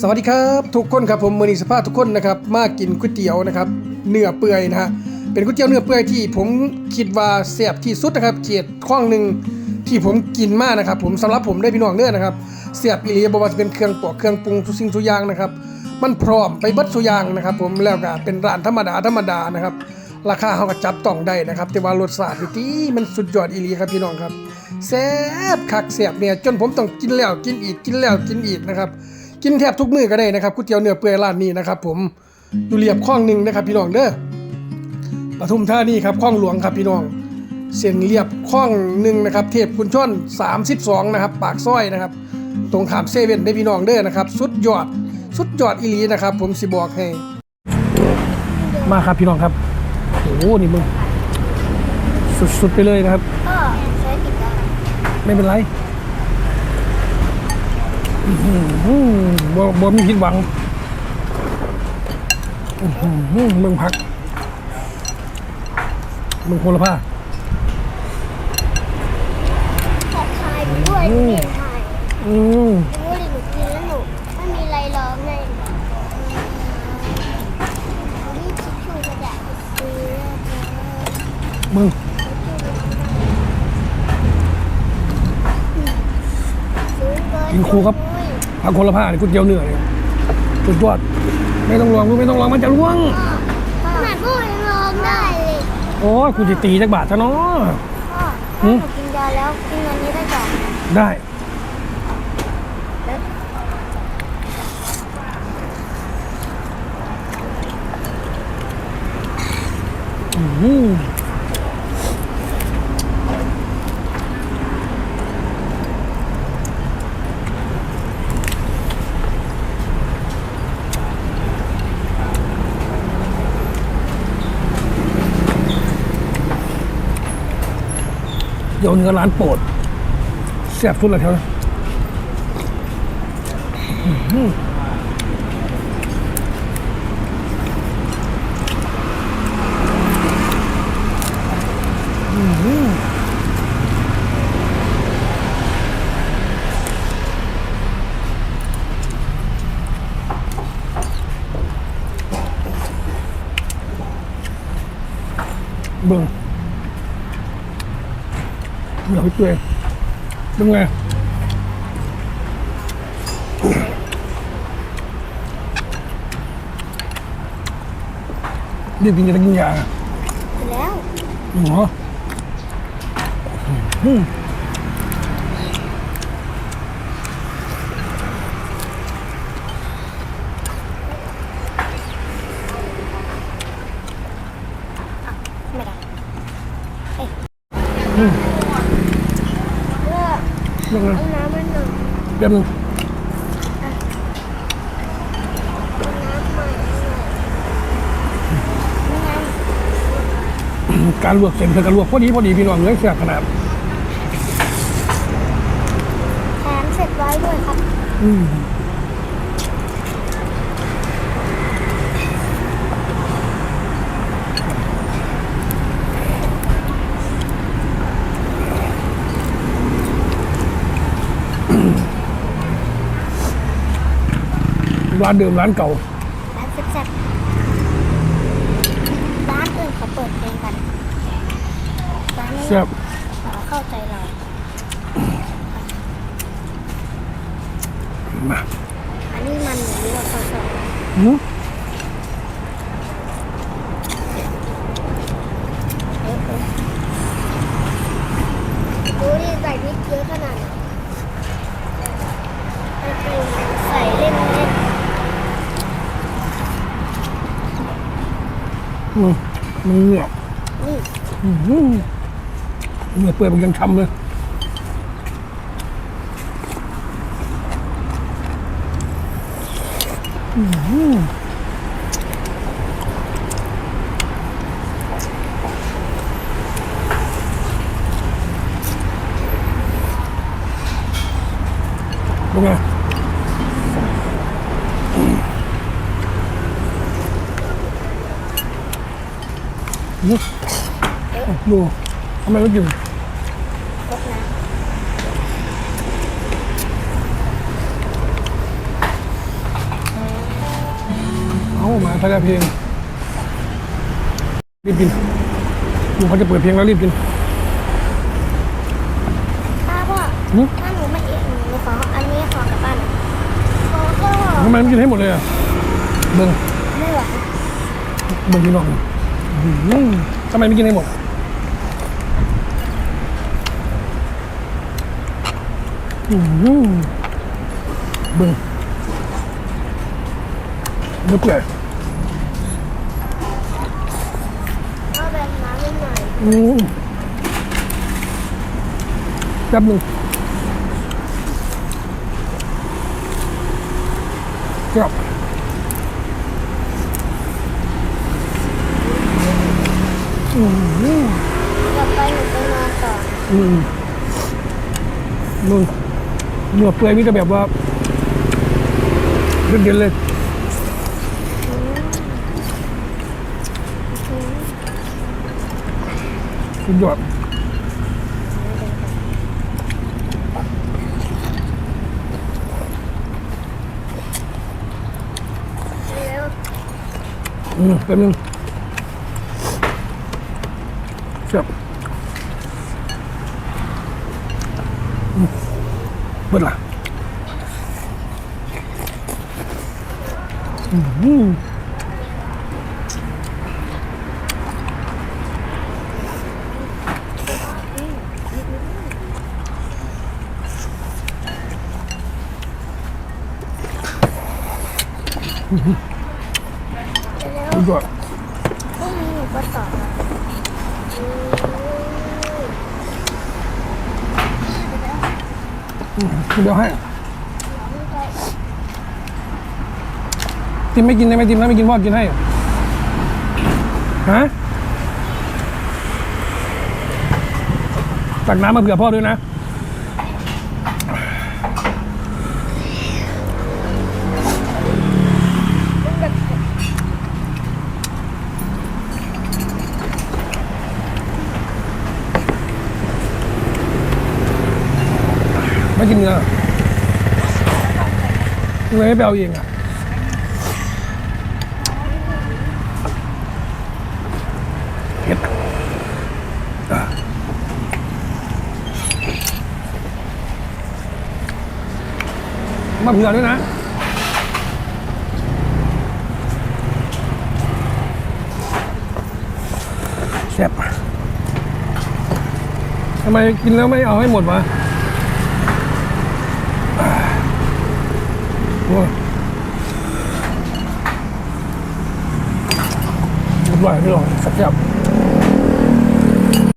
สวัสดีครับทุกคนครับผมมือนีสภาพทุกคนนะครับมากินก๋วยเตี๋ยวนะครับเนื้อเปื่อยนะฮะเป็นก๋วยเตี๋ยวเนื้อเปื่อยที่ผมคิดว่าแซ่บที่สุดนะครับเขตข้องหนึ่งที่ผมกินมากนะครับผมสำหรับผมได้พี่น้องเนื้อนะครับแซ่บอีหลีบ่ว่าจะเป็นเครื่องปอกเครื่องปรุงทุกสิ่งทุกอย่างนะครับมันพร้อมไปเบิดทุกอย่างนะครับผมแล้วก็เป็นร้านธรรมดาธรรมดานะครับราคาเขาก็จับต้องได้นะครับ แต่ว่ารสชาติที่มันสุดยอดอีหลีครับพี่น้องครับแซ่บคักแซ่บเนี่ยจนผมต้องกินแล้วกินอีกกินแล้วกินอีกนะครับ กินแทบทุกมื้อก็ได้นะครับก๋วยเตี๋ยวเนื้อเปื่อยร้านนี้นะครับ ผมอยู่เรียบคลองหนึ่งนะครับพี่น้องเด้อปทุมธานีครับคลองหลวงครับพี่น้อง เส้นเรียบคลองหนึ่งนะครับ เทพคุณชน32 นะครับ ปากซอยนะครับ ตรงขามเซเว่นได้พี่น้องเด้อนะครับ สุดยอด สุดยอดอีหลีนะครับ ผมสิบอกให้ มาครับพี่น้องครับโอ้โหนี่มึงสุดๆไปเลยนะครับก็ใช้ติดได้ไม่เป็นไรอื้อหือ บ่บ่มีผิดหวังเมืองพักเมืองโคลผ้าขอบคายด้วยหนูเห็นถ่ายอืมดูดิหนูกินแล้วหนูไม่มีอะไรร้องเลยนี่คิดชูกระดาษซื้อมึงกินครูครับ พักโคลผ้าเนี่ยก๋วยเตี๋ยวเนื้อเนี่ยสุดยอดไม่ต้องลองไม่ต้องลองมันจะล่วงขนาดพวกยังร้องได้เลยโอ้ยกูจะตีจักบาทซะเนาะพ่อถ้าหนูกินยาแล้วกินอันนี้ได้ก่อนได้แล้วอื้อ ตี๋ยวเนื้อร้านโปรดแซ่บสุดเลยแถวนี้อื้อหืออื้อหือเบิ่ง เดี๋ยวไปเปื่อยเป็นไงเดี๋ยวกินจะได้กินยา ไปแล้ว หรออืม ไม่ได้ อืม เพื่อ เรื่องนั้นเอาน้ำมันหน่อยเดี๋ยวนึงเอาน้ำใหม่หน่อยนี่ไงการลวกเส้นเพื่อการลวกพอดีพอดีพี่น้องเนื้อแซ่บขนาดแถมเสร็จไว้ด้วยครับ อืม ร้านเดิมร้านเก่า ร้านแซ่บๆร้านอื่นเขาเปิดเพลงกันร้านนี้แซ่บเขาเข้าใจเรามาอันนี้มันเหมือนที่เราเขาชอบ หืม เอ๊ะเอ๊ะดูดิใส่พริกเยอะขนาดไหนใส่เล่นเล่น อืมมันเงือกนี่อื้อหือเนื้อเปื่อยมันยังช้ำเลยอื้อเป็นไง อื้อดูทำไมไม่กินรดน้ำมาถ้าได้เพลง รีบกินลุงเขาจะเปิดเพลงแล้วรีบกินถ้าพ่อหึถ้าหนูไม่เองหนูขออันนี้ขอกลับบ้านขอก็ทำไมไม่กินให้หมดเลยอะเบิ้งไม่ไหวเบิ้งพี่น้อง อืมทำไมไม่กินให้หมด อืมเบิ้งเนื้อเปื่อยเอาแบบน้ำนิดหน่อยอืมแป๊บหนึ่งครับ กลับไปหนูไปนอนก่อนอืมนู่นเนื้อเปื่อยมีแต่แบบว่าเด่นๆเลยสุดยอดอืมแป๊บนึง ครับอืมเบิดละอืมสุดยอดพรุ่งนี้หนูก็สอบแล้วอืม เดี๋ยวให้ติมไม่กินได้ไหมติมถ้าไม่กินพ่อกินให้ฮะตักน้ำมาเผื่อพ่อด้วยนะ ไม่กินเนื้อทำไมไม่ไปเอาเองอะเผ็ดอะมาเผื่อด้วยนะแซ่บทำไมกินแล้วไม่เอาให้หมดวะ โอ้ยอร่อยไม่หรอกสักแซ่บ